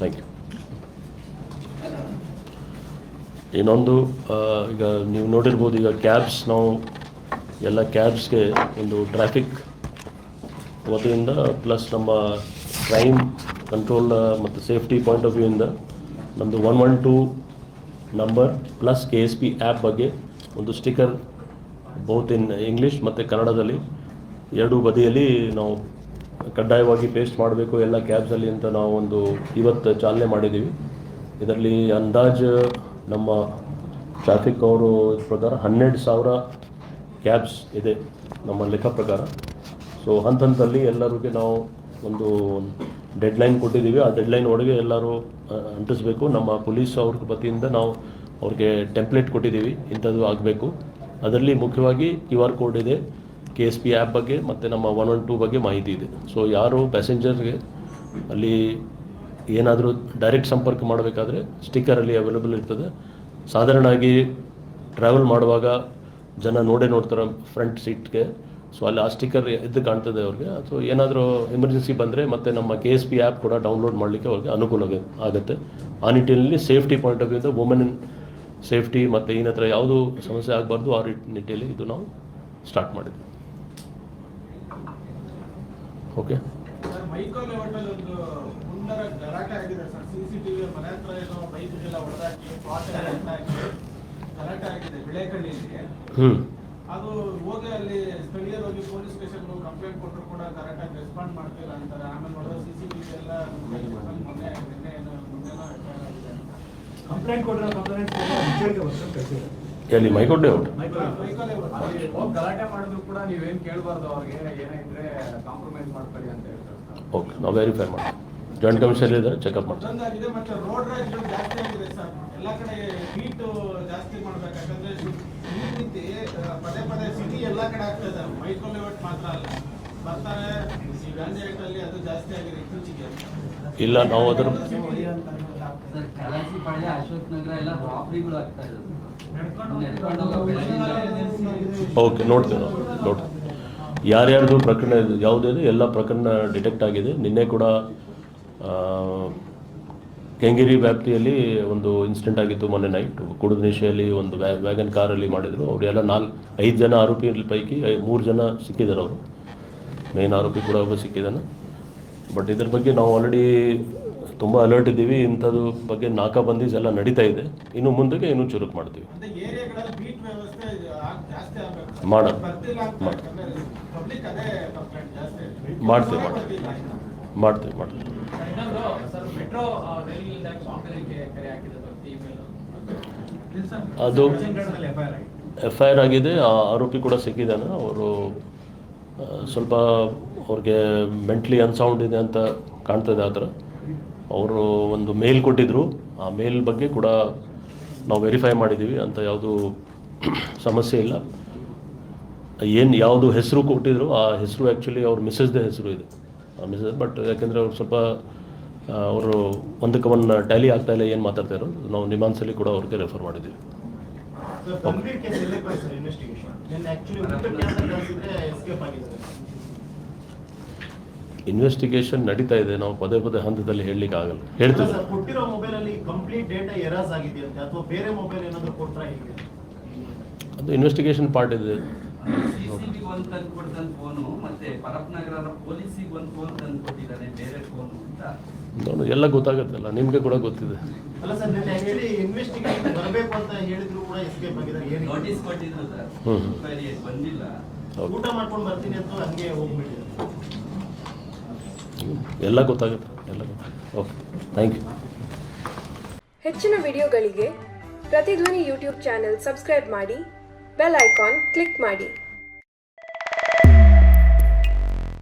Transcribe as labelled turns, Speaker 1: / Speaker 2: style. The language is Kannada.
Speaker 1: ಥ್ಯಾಂಕ್ ಯು ಇನ್ನೊಂದು ಈಗ ನೀವು ನೋಡಿರ್ಬೋದು, ಈಗ ಕ್ಯಾಬ್ಸ್ ನಾವು, ಎಲ್ಲ ಕ್ಯಾಬ್ಸ್ಗೆ ಒಂದು ಟ್ರಾಫಿಕ್ ವತಿಯಿಂದ ಪ್ಲಸ್ ನಮ್ಮ ಕ್ರೈಮ್ ಕಂಟ್ರೋಲ್ ಮತ್ತು ಸೇಫ್ಟಿ ಪಾಯಿಂಟ್ ಆಫ್ ವ್ಯೂಯಿಂದ ನಮ್ಮದು one one two number plus K S P app ಬಗ್ಗೆ ಒಂದು ಸ್ಟಿಕರ್ ಬೋತ್ ಇನ್ ಇಂಗ್ಲೀಷ್ ಮತ್ತು ಕನ್ನಡದಲ್ಲಿ, ಎರಡೂ ಬದಿಯಲ್ಲಿ ನಾವು ಕಡ್ಡಾಯವಾಗಿ ಪೇಸ್ಟ್ ಮಾಡಬೇಕು ಎಲ್ಲ ಕ್ಯಾಬ್ಸಲ್ಲಿ ಅಂತ ನಾವು ಒಂದು ಇವತ್ತು ಚಾಲನೆ ಮಾಡಿದ್ದೀವಿ. ಇದರಲ್ಲಿ ಅಂದಾಜು ನಮ್ಮ ಟ್ರಾಫಿಕ್ ಅವರು ಪ್ರಕಾರ ಹನ್ನೆರಡು ಸಾವಿರ ಕ್ಯಾಬ್ಸ್ ಇದೆ ನಮ್ಮ ಲೆಕ್ಕ ಪ್ರಕಾರ. ಸೊ ಹಂತ ಹಂತದಲ್ಲಿ ಎಲ್ಲರಿಗೆ ನಾವು ಒಂದು ಡೆಡ್ಲೈನ್ ಕೊಟ್ಟಿದ್ದೀವಿ. ಆ ಡೆಡ್ಲೈನ್ ಒಳಗೆ ಎಲ್ಲರೂ ಅಂಟಿಸ್ಬೇಕು. ನಮ್ಮ ಪೊಲೀಸ್ ಅವ್ರ ವತಿಯಿಂದ ನಾವು ಅವ್ರಿಗೆ ಟೆಂಪ್ಲೇಟ್ ಕೊಟ್ಟಿದ್ದೀವಿ. ಇಂಥದ್ದು ಆಗಬೇಕು. ಅದರಲ್ಲಿ ಮುಖ್ಯವಾಗಿ ಕ್ಯೂ ಆರ್ ಕೋಡ್ ಇದೆ. ಕೆ ಎಸ್ ಪಿ ಆ್ಯಪ್ ಬಗ್ಗೆ ಮತ್ತು ನಮ್ಮ ಒನ್ ಒನ್ ಟೂ ಬಗ್ಗೆ ಮಾಹಿತಿ ಇದೆ. ಸೊ ಯಾರು ಪ್ಯಾಸೆಂಜರ್ಗೆ ಅಲ್ಲಿ ಏನಾದರೂ ಡೈರೆಕ್ಟ್ ಸಂಪರ್ಕ ಮಾಡಬೇಕಾದ್ರೆ ಸ್ಟಿಕ್ಕರಲ್ಲಿ ಅವೈಲೇಬಲ್ ಇರ್ತದೆ. ಸಾಧಾರಣವಾಗಿ ಟ್ರಾವೆಲ್ ಮಾಡುವಾಗ ಜನ ನೋಡೇ ನೋಡ್ತಾರೆ ಫ್ರಂಟ್ ಸೀಟ್ಗೆ ಸೊ ಅಲ್ಲಿ ಆ ಸ್ಟಿಕ್ಕರ್ ಎದ್ದು ಕಾಣ್ತದೆ ಅವ್ರಿಗೆ. ಸೊ ಏನಾದರೂ ಎಮರ್ಜೆನ್ಸಿ ಬಂದರೆ ಮತ್ತು ನಮ್ಮ ಕೆ ಎಸ್ ಪಿ ಆ್ಯಪ್ ಕೂಡ ಡೌನ್ಲೋಡ್ ಮಾಡಲಿಕ್ಕೆ ಅವ್ರಿಗೆ ಅನುಕೂಲ ಆಗ- ಆಗುತ್ತೆ. ಆ ನಿಟ್ಟಿನಲ್ಲಿ ಸೇಫ್ಟಿ ಪಾಯಿಂಟ್ ಆಫ್ ವ್ಯೂಯಿಂದ ವುಮೆನ್ ಸೇಫ್ಟಿ ಮತ್ತು ಏನತ್ರ ಯಾವುದೂ ಸಮಸ್ಯೆ ಆಗಬಾರ್ದು ಆ ನಿಟ್ಟಿನಲ್ಲಿ ಇದು ನಾವು ಸ್ಟಾರ್ಟ್ ಮಾಡಿದ್ವಿ. ಓಕೆ
Speaker 2: ಎಲ್ಲ ಎಲ್ಲ
Speaker 1: ಹ್ಞೂ
Speaker 2: ಅದು ಹೋಗಿ ಅಲ್ಲಿ ಸ್ಥಳೀಯರು ಹೋಗಿ ಪೊಲೀಸ್ ಸ್ಟೇಷನ್ ಕಂಪ್ಲೇಂಟ್ ಕೊಟ್ಟರು ಕೂಡ ಕರೆಕ್ಟಾಗಿ ರೆಸ್ಪಾಂಡ್ ಮಾಡ್ತಿಲ್ಲ ಅಂತಾರೆ. ಆಮೇಲೆ ನೋಡಿದ್ರೆ ಸಿಸಿಟಿವಿ ಎಲ್ಲ ಮೊನ್ನೆ ನಿನ್ನೆ ಏನೋ ಮೊನ್ನೆನೋ FIR ಆಗಿದೆ
Speaker 3: ಕಂಪ್ಲೇಂಟ್ ಕೊಟ್ಟಿರೋ ಕಂಪ್ಲೇಂಟ್
Speaker 1: ಎಲ್ಲಿ? ಮೈಕೋಟೆ ಅವ್ರು.
Speaker 2: ಮೈಕೋ
Speaker 4: ಅಲ್ಲಿ ಹೋಗ್ ಗಲಾಟೆ ಮಾಡಿದ್ರು ಕೂಡ ನೀವೇನ್ ಕೇಳಬಾರ್ದು ಅವ್ರಿಗೆ ಏನೇ ಇದ್ರೆ ಕಾಂಪ್ರಮೈಸ್ ಮಾಡ್ಕೊಳ್ಳಿ ಅಂತ ಹೇಳ್ತಾರೆ ಸರ್.
Speaker 1: ಓಕೆ ನಾವು ವೆರಿಫೈ ಮಾಡಿ ಜಾಯಿಂಟ್ ಕಮಿಷನ್ ಇದ್ದಾರೆ ಚೆಕಪ್
Speaker 2: ಇತ್ತೀಚೆಗೆ
Speaker 1: ಇಲ್ಲ ನಾವು ಅದರ
Speaker 5: ಅಶೋಕ್ ನಗರ ಎಲ್ಲ ರಾಬ್ರಿಗಳು ಆಗ್ತಾ
Speaker 1: ಓಕೆ ನೋಡ್ತೀವಿ ನಾವು ನೋಡ್ತೀವಿ ಯಾರ್ಯಾರ್ದು ಪ್ರಕರಣ ಯಾವುದೇ ಎಲ್ಲ ಪ್ರಕರಣ ಡಿಟೆಕ್ಟ್ ಆಗಿದೆ. ನಿನ್ನೆ ಕೂಡ ಕೆಂಗೇರಿ ವ್ಯಾಪ್ತಿಯಲ್ಲಿ ಒಂದು ಇನ್ಸಿಡೆಂಟ್ ಆಗಿತ್ತು ಮೊನ್ನೆ ನೈಟ್. ಕುಡಿದ ನಿಶೆಯಲ್ಲಿ ಒಂದು ವ್ಯಾ, ವ್ಯಾಗನ್ ಕಾರಲ್ಲಿ ಮಾಡಿದರು. ಅವರೆಲ್ಲ ನಾಲ್ಕು ಐದು ಜನ ಆರೋಪಿ ಪೈಕಿ ಮೂರು ಜನ ಸಿಕ್ಕಿದ್ದಾರೆ ಅವರು. ಮೇನ್ ಆರೋಪಿ ಕೂಡ ಒಬ್ಬ ಸಿಕ್ಕಿದ್ದಾನೆ. ಬಟ್ ಇದ್ರ ಬಗ್ಗೆ ನಾವು ಆಲ್ರೆಡಿ ತುಂಬ ಅಲರ್ಟ್ ಇದ್ದೀವಿ. ಇಂಥದ್ದು ಬಗ್ಗೆ ನಾಕಾಬಂದೀಸ್ ಎಲ್ಲ ನಡೀತಾ ಇದೆ. ಇನ್ನು ಮುಂದಕ್ಕೆ ಇನ್ನೂ ಚುರುಕು ಮಾಡ್ತೀವಿ.
Speaker 2: ಅಂದ್ರೆ ಏರಿಯಾಗಳಲ್ಲಿ ಬೀಟ್ ವ್ಯವಸ್ಥೆ ಜಾಸ್ತಿ ಆಗ್ಬೇಕು.
Speaker 1: ಮಾಡೋಣ.
Speaker 2: ಅಂತ ಪಬ್ಲಿಕ್ ಅದೇ ಕಂಪ್ಲೇಂಟ್ ಜಾಸ್ತಿ
Speaker 1: ಮಾಡ್ತೀವಿ. ಮಾಡ್ತೀವಿ. ಮಾಡ್ತೀವಿ
Speaker 6: ಇನ್ನೊಂದು ಸರ್ ಮೆಟ್ರೋ ರೈಲ್ ನಿಲ್ದಾಣ ಸ್ವಾಮಿಗಳಿಗೆ ಕರೆ ಹಾಕಿದ್ದು ಇಮೇಲ್
Speaker 1: ಅದು
Speaker 3: ಎಫ್ ಐ ಆರ್ ಆಗಿದೆ.
Speaker 1: ಎಫ್ ಐ ಆರ್ ಆಗಿದೆ. ಆ ಆರೋಪಿ ಕೂಡ ಸಿಕ್ಕಿದ್ದಾನೆ. ಅವರು ಸ್ವಲ್ಪ ಅವ್ರಿಗೆ ಮೆಂಟ್ಲಿ ಅನ್ಸೌಂಡ್ ಇದೆ ಅಂತ ಕಾಣ್ತದೆ ಆ ಥರ. ಅವರು ಒಂದು ಮೇಲ್ ಕೊಟ್ಟಿದ್ದರು ಆ ಮೇಲ್ ಬಗ್ಗೆ ಕೂಡ ನಾವು ವೆರಿಫೈ ಮಾಡಿದ್ದೀವಿ. ಅಂತ ಯಾವುದು ಸಮಸ್ಯೆ ಇಲ್ಲ. ಏನು ಯಾವುದು ಹೆಸರು ಕೊಟ್ಟಿದ್ರು ಆ ಹೆಸರು ಆ್ಯಕ್ಚುಲಿ ಅವ್ರ ಮಿಸ್ಸಸ್ದೇ ಹೆಸರು ಇದೆ. ಆ ಮಿಸ್ಸಸ್ ಬಟ್ ಯಾಕೆಂದರೆ ಅವ್ರು ಸ್ವಲ್ಪ ಅವರು ಒಂದಕ್ಕೆ ಒಂದು ಟ್ಯಾಲಿ ಆಗ್ತಾ ಇಲ್ಲ ಏನು ಮಾತಾಡ್ತಾ ಇರೋದು. ನಾವು ನಿಮಾನ್ಸಲ್ಲಿ ಕೂಡ ಅವ್ರಿಗೆ ರೆಫರ್ ಮಾಡಿದ್ದೀವಿ.
Speaker 7: ಸರ್, ಇನ್ವೆಸ್ಟಿಗೇಷನ್
Speaker 1: ನಡೀತಾ ಇದೆ. ನಾವು ಪದೇ ಪದೇ ಹಂತದಲ್ಲಿ ಹೇಳಲಿಕ್ಕೆ ಆಗಲ್ಲ. ಹೇಳ್ತೀವಿ.
Speaker 7: ಸರ್ ಕೊಟ್ಟಿರೋ ಮೊಬೈಲ್ ಅಲ್ಲಿ ಕಂಪ್ಲೀಟ್ ಡೇಟಾ ಎರಾಸ್ ಆಗಿದೆಯಂತೆ ಅಥವಾ ಬೇರೆ ಮೊಬೈಲ್ ಏನಾದ್ರು ಕೊಟ್ಟರೆ ಹೇಗೆ?
Speaker 1: ಅದು ಇನ್ವೆಸ್ಟಿಗೇಷನ್ ಪಾರ್ಟ್ ಇದೆ.
Speaker 5: ಸಿಸಿಬಿ ಒಂದ್ ತಂದು ಕೊಡ್ತಾನೆ ಫೋನು ಮತ್ತೆ ಪರಪ್ನಗರ ಪೊಲೀಸಿಗೆ ಒಂದ್ ಫೋನ್ ತಂದು ಕೊಟ್ಟಿದ್ದಾನೆ ಬೇರೆ ಫೋನು ಅಂತ.
Speaker 1: ನೋಡಿ ಎಲ್ಲ ಗೊತ್ತಾಗುತ್ತಲ್ಲ ನಿಮಗೆ ಕೂಡ ಗೊತ್ತಿದೆ.
Speaker 7: ಅಲ್ಲ
Speaker 1: ಎಲ್ಲ ಗೊತ್ತಾಗುತ್ತೆ, ಎಲ್ಲ ಓಕೆ ಥ್ಯಾಂಕ್ ಯು
Speaker 8: ಹೆಚ್ಚಿನ ವಿಡಿಯೋಗಳಿಗೆ ಪ್ರತಿಧ್ವನಿ ಯೂಟ್ಯೂಬ್ ಚಾನೆಲ್ ಸಬ್ಸ್ಕ್ರೈಬ್ ಮಾಡಿ, ಬೆಲ್ ಐಕಾನ್ ಕ್ಲಿಕ್ ಮಾಡಿ.